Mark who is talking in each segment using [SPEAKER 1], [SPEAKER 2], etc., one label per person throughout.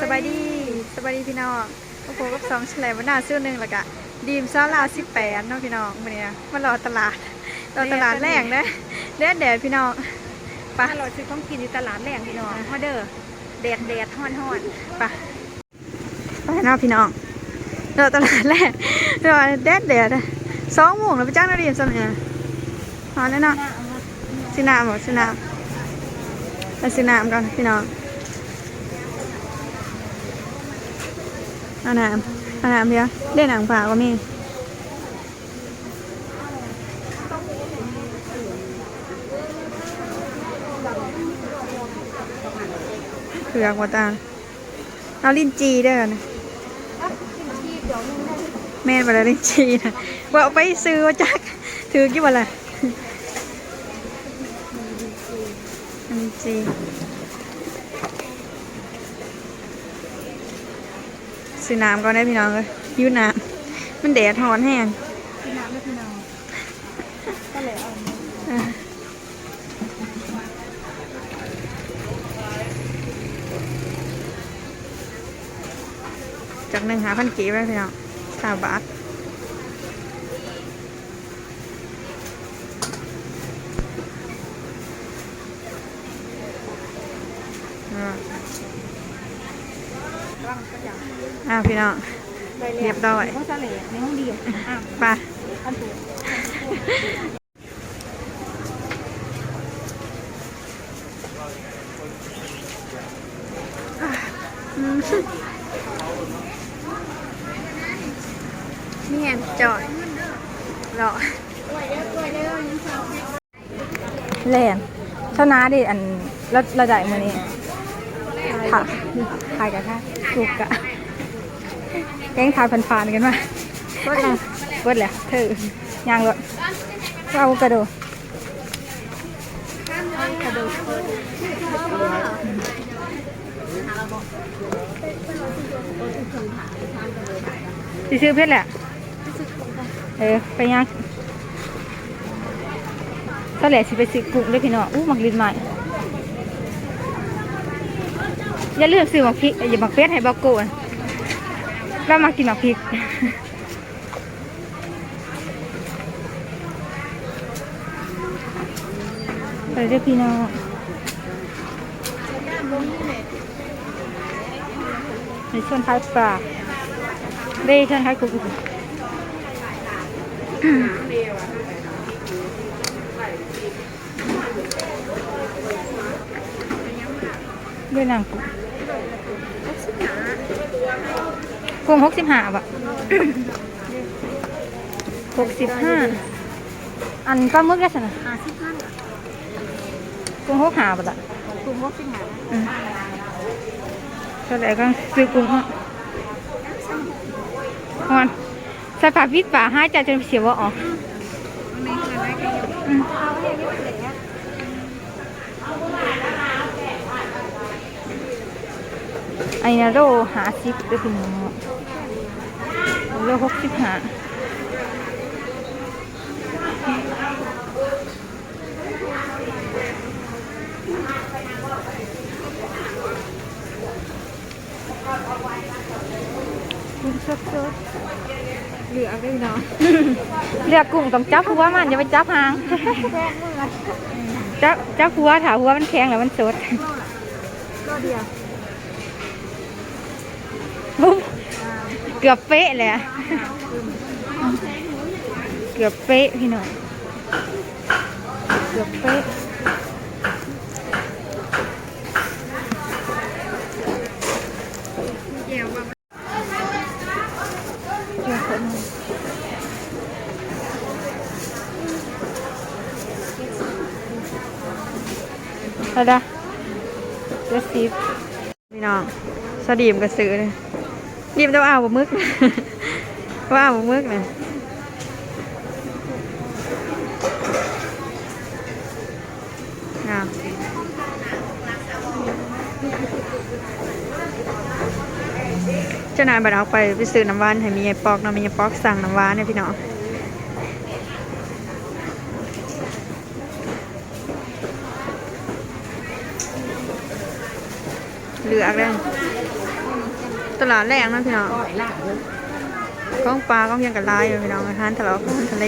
[SPEAKER 1] สบายดีสบายดีพี่น้องพวกผมกับสองแฉลมวันหน้าซื้อหนึ่งแล้วก็ดีมซาลาสิบแปดเนาะพี่น้องวันนี้มารอตลาดรอตลาดแรกนะแดดแดดพี่น้องไป
[SPEAKER 2] ถ้าเราซื้อของกินในตลาดแหล่งพี่น้องฮอเดอร์แดดแดดฮ้อนฮ้อน
[SPEAKER 1] ไปไปเนาะพี่น้องรอตลาดแรกรอแดดแดดอะสองโมงแล้วไปจ้างนาดีมสมัยมาแล้วเนาะสินามบอกสินามไปสินามก่อนพี่น้อง อาน้ำอาน้ำเดียวเล่นหนังป่าก็มีเผือกว่าตาเอาลิ้นจีด้อนะแม่นบ่ได้ลิ้นจีนะว่าเอาไปซื้อมาจักถือกี่บ่ล่ะลิ้นจี ซื้อน้ำก่อนได้พี่น้องเลยอยูน้ำมันแดดร้อนแห้ง
[SPEAKER 2] พี่น้ำไม่พี่น้องก็เลยเอา
[SPEAKER 1] จากหนึ่งหาพันกีบไปพี่น้องสามบาทอ่า
[SPEAKER 2] ร่างก็จะ
[SPEAKER 1] อ่าพี่น้องเรียบร้อย
[SPEAKER 2] เขาจะเหลในห้องเดียวอะ
[SPEAKER 1] ไป
[SPEAKER 2] อันตัว
[SPEAKER 1] อืมนี่ไงจอดรอ
[SPEAKER 2] แหล่งเท่าน้าดิอันเราเราได้มานี่ ค่ะถ่ายกันค่ะถูกกะแกงทายผ่านๆกันมาเบิดละเบิดแหละเธอยางรถเอากระโดดสิซื้อเพชรแหละ เออ ไปยังเท่าไหร่สิไปซื้อกุ้งด้วยพี่น้องอู้หมักลิ้นใหม่ อย่าลืมซื้อหมักพริกอย่าหมักเพชรให้บอกโกนแล้วมากินหมักพริกไปเด้อพี่น้องในส่วนท้ายปลาเด้ส่วนท้ายกุ้งด้วยนางกุ้ งกุ้งหกสิบห้าบะหกสิบห้าอันปลาหมึกได้สนะ
[SPEAKER 1] ห้าสิบห้า
[SPEAKER 2] กุ้งหกห้าบะละ
[SPEAKER 1] กลุ่มหกสิบห้า
[SPEAKER 2] อืมก็เลยก็ซื้อกุ้งฮะฮอนสภาพวิทย์ป่าห้าใจจนเสียว่าออกอืมไอ้นะโลหาสิบด้วยพี่น้อ โลหกสิบห้ากุ้งสด
[SPEAKER 1] เหลือได้เนาะ
[SPEAKER 2] ๆเรียกกุ้งต้องจับหัวมันอย่าไปจับหาง จับจับหัวถาหัวมันแข็งแล้วมันสด
[SPEAKER 1] ก็เดียว
[SPEAKER 2] ปุ๊บ เกือบเป๊ะเลยอะเกือบเป๊ะพี่หน่อยเกือบเป๊ะเดี๋ยวคนเอาละเดี๋ยวสิบ
[SPEAKER 1] พี่น้องสดีมกระสือเลย ดีมจะเอาบมึกว่าเอาบมึกเลยอะเจ้านายบัดเอาไปไปซื้อน้ำหวานให้มีไอ้ปอกนาะมีไอ้ปอกสั่งน้ำหวานเนี่ยพี่น้องเหลือกเลย ตลาดแรงนะพี่น้องก้องปลาก้องเพียงกับลายพี่น้องอาหารทะเลาะกันทะเล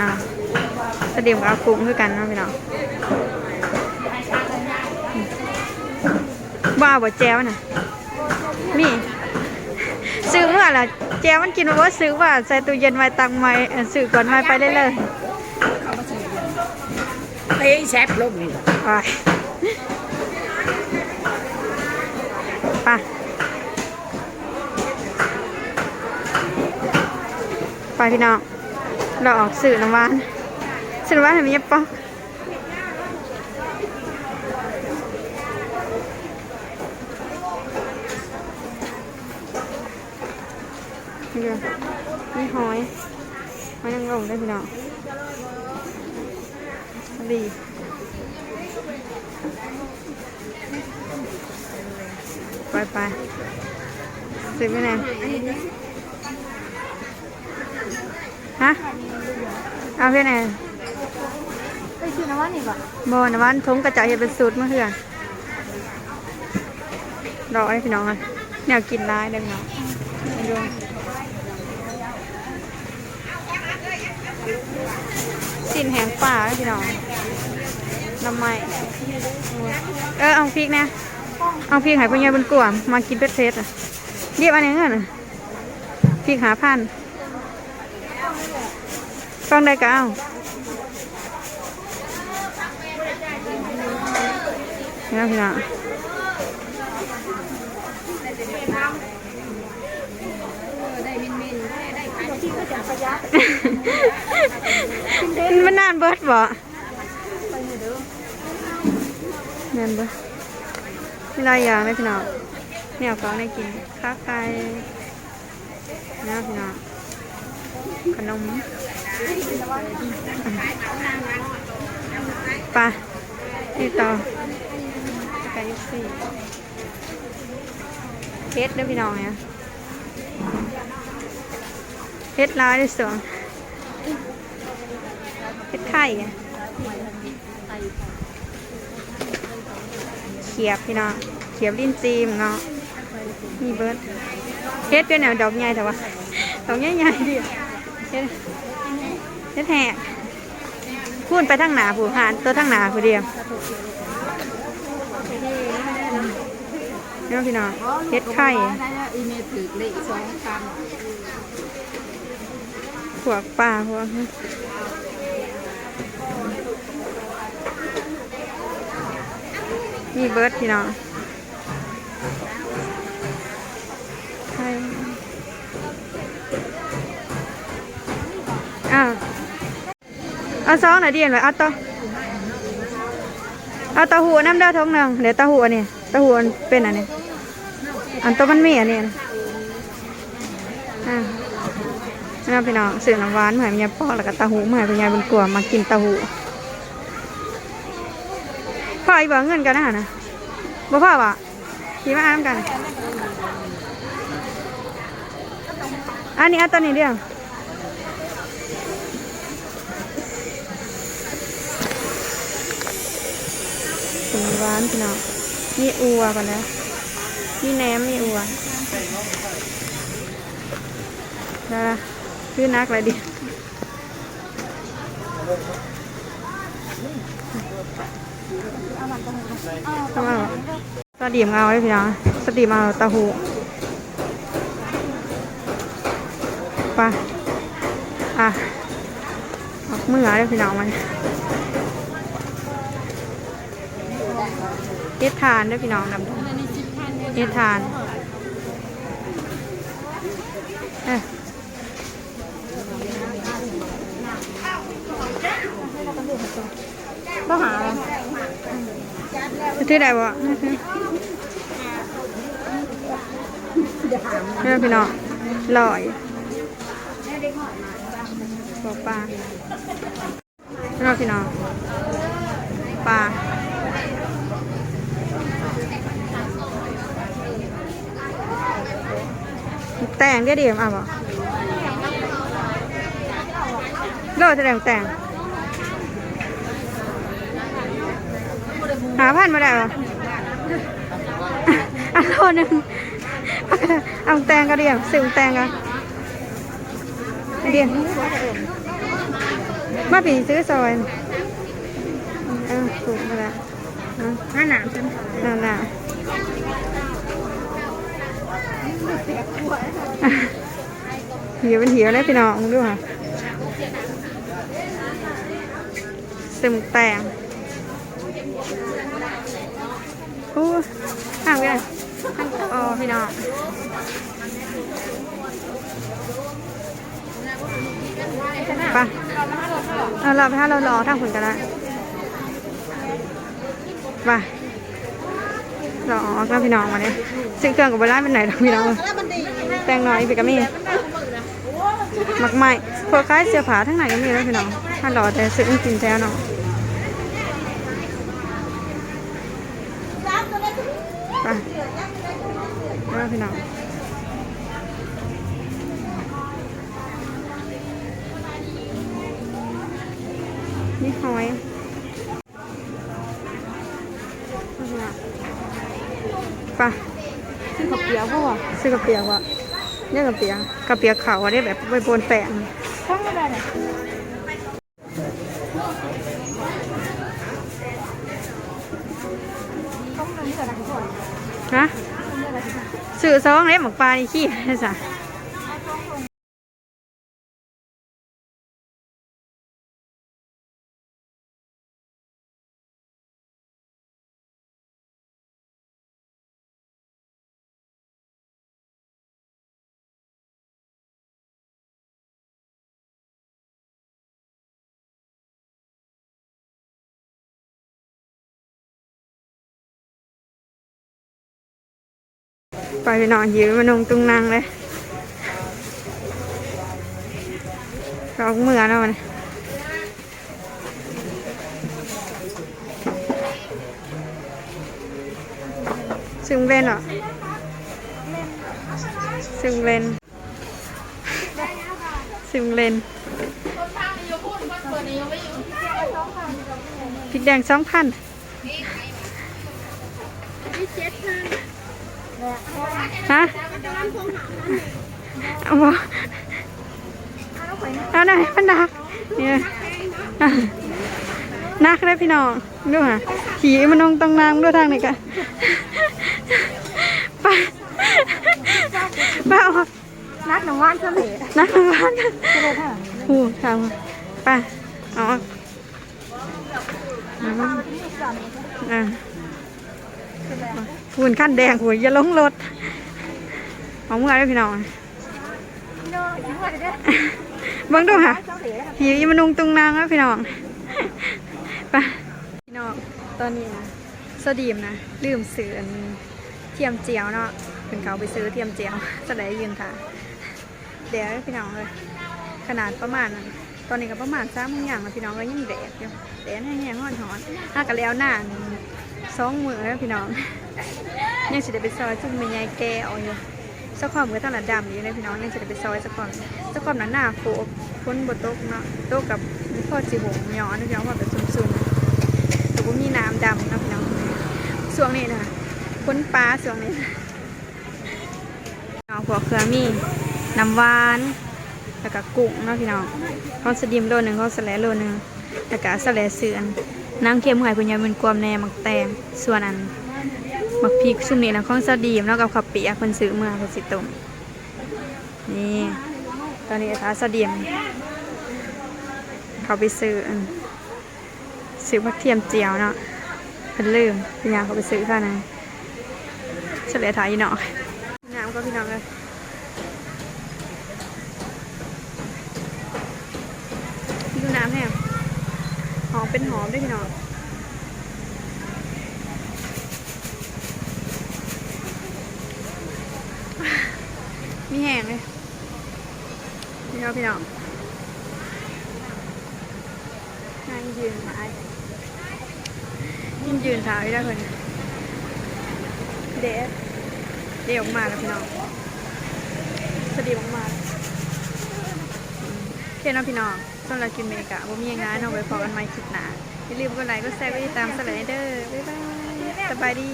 [SPEAKER 1] อ้าวตะเดียมกับอาคุ้มคือกันนะพี่น้อง บ้าบ่แจ้วน่ะนี่ซื้อเมื่อล่ะแจ้วมันกินมาว่าซื้อว่าใส่ตู้เย็นไว้ตังไว้เอ่อซื้อก่อนไว้ไปเลยเลย
[SPEAKER 3] เฮ้ยแซบลงนี่
[SPEAKER 1] ๆไปไปไปพี่น้องเราออกสื่อน้ำหวานสื่อน้ำหวานเห็นไหมยะป๊อกนี่เด้อนี่ หอยหอยนางรมได้อพี่น้องดีไปไปซื้อไปไหนฮะเอาไปไหน
[SPEAKER 2] ไปซื้อน้ำมันนี่บ่
[SPEAKER 1] บอนะวันทงกระจายเห็ดเป็นสูตรเมื่อเหือนดอกไอ้พี่น้องอะแนวกินร้ายเด้อพี่น้องมาดู สิ้นแหงป่าพี่น้องน้ำไม้เออเอาพริกนะเอาพริกหายไปยังบนกลุ่มมากินเป็ดเพชรอะเรียบอันนี้เงี้ยน่ะพริกหาพันฟังได้ก็เอาเนี่ยพี่น้องมันนาน เบิดบ่นานเบิดมีหลายอย่างเลยพี่น้องเนี่ยเขาได้กินข้าวไก่นะพี่น้องขนมไปลาที่ต่อไก่สี่เพชรเด้วยพี่น้องเนี่ยเพชรร้ายที่สุด เพชรไข่เขียบพี่น้องเขียบลิ้นจีมเนาะนี่เบิร์ดเฮ็ดเป็นแนวดอกใหญ่แต่ว่าดอกใหญ่ๆดิเฮ็ดเฮ็ดแหกพูดไปทางหนาผู้หานตัวทางหนาผู้เดียวนี่พี่น้องเฮ็ดไข่
[SPEAKER 3] ขสองค
[SPEAKER 1] พวกปลาพวก นี่เบิร์ดพี่น้องไข่อ้าวเอาซองหน่อยดิเห็นไหมเอาต่อเอาตาหูน้ำเด้อทงหนึ่งเดี๋ยวตาหูอันนี้ตาหูอันเป็นอันนี้อันตัวมันมีอันนี้อ่านี่พี่น้องสื่อน้ำหวานเหมือนยาปอกแล้วก็ตาหูเหมือนเป็นยายบนกลัวมากินตาหู ออีบอกเงินกันนะฮะนะบ่พ่อวะขี่มาอ่านำกัน อันนี้อันตัวนี้เดียวสื่อน้ำหวานพี่น้องมีอัวก่อนนะมีแหนมมีอัวนะคือนักเลยดิ สตีมเอาไว้พี่น้องสตีมเอาตาหูไปอะออกมือเลยพี่น้องมันเฮ็ดทานด้วยพี่น้องดำเฮ็ดทานเอ้ย
[SPEAKER 2] บ่หา
[SPEAKER 1] ที่ใดบ่นี่พี่น้องลอยบอกปลาพี่น้องพี่น้องปลาแต่งเด้ดีอะบ่โลจะแต่งแต่ง หาพันมาได้บ่อะโลหนึงเอาแต่งก็เดียวซื้อแต่งก็เดียวมาปีซื้อซอยเออถูกมาแล้วอะ
[SPEAKER 2] หน้าหนาวจน
[SPEAKER 1] นั่นน่ะเหี่ยวเป็นเหี่ยวเลยพี่น้องดูค่ะซึมแตงโอ้ห่างเลยอ๋อพี่น้องไปเอาเราไปถ้าเรารอทางคุณกันละไปรอออกแล้วพี่น้องมาเนี่ยซื้อเครื่องกับเวลาเป็นไหนหรอกพี่น้องแตงน้อยพี่ก็มีมักใหม่พวกคล้ายเสื้อผ้าทั้งไหนก็มีแล้วพี่น้องถ้ารอแต่ซื้อจริงแล้เนาะไปแล้วพี่ น้องนี่หอยไป
[SPEAKER 2] ซึ่งเขาเปียกเพราะว่า
[SPEAKER 1] ซื้อกระเปียกวะเนี่ยกระเปียกกระเปียกเขาวอะได้แบบไปบนแปะ
[SPEAKER 2] ช่างไม่ได้เนี่ยต้องเงินเท่าไหร่ก่อน
[SPEAKER 1] ฮะ สื่อซองเล็บหมกปลานี่ขี้ได้สะ ไปนอนยืนมานงตุงนางเลยเราเมื่อแล้วมันซึ่งเล่นเหรอซึ่งเล่นซึ่งเล่นพริกแดงสองพัน ฮะเอาบ่เอาหน่อยมันหนักเนี่ยอะหนักเลยพี่น้องดูฮะขี่มันลงตรงน้ำด้วยทางนี้กันไปไปเอา
[SPEAKER 2] นัดหนูว่านเฉลย
[SPEAKER 1] นักทำงานกัน
[SPEAKER 2] เฉลยเท่าไหร่
[SPEAKER 1] หูทำไปเอาเอาอะ หุ่นขั้นแดงหุ่นอย่าลงรถเอาเมื่อได้พี่น้อง
[SPEAKER 2] พี่น้องยิ้มว่าจะได้
[SPEAKER 1] เบิ่งดูค่ะ
[SPEAKER 2] เฉลย
[SPEAKER 1] ผีอีมานุงตุงนางแล้วพี่น้องไปพี่น้องตอนนี้นะสดีมนะลืมซื้อเทียมเจียวเนาะเป็นเขาไปซื้อเทียมเจียวจะได้ยืนค่ะเดี๋ยวพี่น้องเลยขนาดประมาณนั้นตอนนี้ก็ประมาณสามมงอย่างแล้วพี่น้องก็ยังแดดอยู่แดดแห้งๆร้อนหอนถ้ากันแล้วหน้า สองมือแล้วพี่น้อง ยังสิได้ไปซอยจุ่มเมียายแกเอาอยู่สักความมือตั้งแต่ดำอยู่เลยพี่น้องยังสิได้ไปซอยสักความสักความนั้นหน้าโฟพ้นบนโต๊ะเนาะโต๊ะกับพ่อจีหงย้อนนะพี่น้องว่าแบบซุ่มๆแต่ว่ามีน้ำดำนะพี่น้องช่วงนี้นะพ้นปลาช่วงนี้เอาพวเครื่องมีน้ำหวานแล้วก็กุ้งเนาะพี่น้องเขาสดิมโลหนึ่งข้าสแลโลหนึ่งแล้วก็สแลเสือน นางเค็มหอยพุญาเป็นกวมแนมักแตงส่วนอันมักพริกซุ่มนี่นะข้องสดีมแล้วกับขับเปียกคนซื้อเมื่อคนสิตมนี่ตอนนี้ท้าสดีมเขาไปซื้อซื้อผักเทียมเจียวเนาะเพิ่นลืมพี่ยาเขาไปซื้อค่ะนะเฉลยถ่ายอีหน่อยน้ำก็พี่น้องเลยดูน้ำแห้งหอม เป็นหอมด้วยพี่น้องมีแห้งเลยพี่น้องพี่น้องนั่งยืนถ่ายยืนยืนถ่ายได้คนเดดเดี๋ยวออกมาแล้วพี่น้องสดีมากๆโอเคเนะพี่น้อง สำหรับกินเมกะว่ามีอย่างไรเนาไว้พอกันใหม่คลิปหน้าอย่าลืมกดไลค์กดแชร์กดติดตามสไลเดอร์บ๊ายบายสบายดี